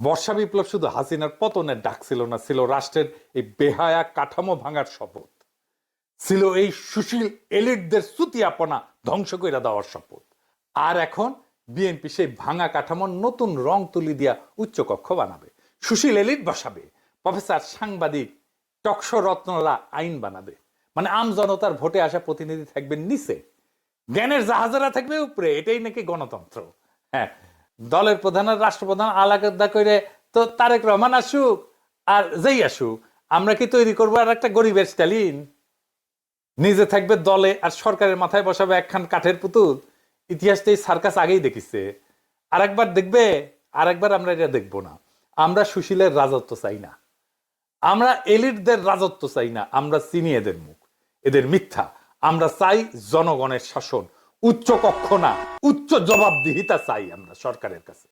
বর্ষা বিপ্লব শুধু হাসিনার পতনের ডাক ছিল না, ছিল রাষ্ট্রের এই বেহায়া কাঠামো ভাঙার শপথ। ছিল এই সুশীল এলিটদের সুতিয়াপনা ধ্বংস করে দেওয়ার শপথ। আর এখন বিএনপি সেই ভাঙা কাঠামোর নতুন রং তুলি দিয়া উচ্চকক্ষ বানাবে। সুশীল এলিট বসাবে, প্রফেসর সাংবাদিক টকশো রত্নরা আইন বানাবে। মানে আম জনতার ভোটে আসা প্রতিনিধি থাকবেন নিচে। জ্ঞানের জাহাজেরা থাকবে উপরে, এটাই নাকি গণতন্ত্র। হ্যাঁ দলের প্রধান আর রাষ্ট্রপ্রধান আলাদা করে তো তারেক রহমান আসুক আর যেই আসুক, আমরা কি তৈরি করব আর একটা গরিবের স্টালিন? নিজে থাকবে দলে আর সরকারের মাথায় বসাবে একখান কাঠের পুতুল। ইতিহাসটা এই সার্কাস আগেই দেখিছে। আর একবার দেখবে আর একবার আমরা এটা দেখব না। আমরা সুশীলের রাজত্ব চাই না। আমরা এলিটদের রাজত্ব চাই না। আমরা চিনি এদের মুখ। এদের মিথ্যা। আমরা চাই জনগণের শাসন। উচ্চ কক্ষ না উচ্চ জবাবদিহিতা চাই আমরা সরকারের কাছে।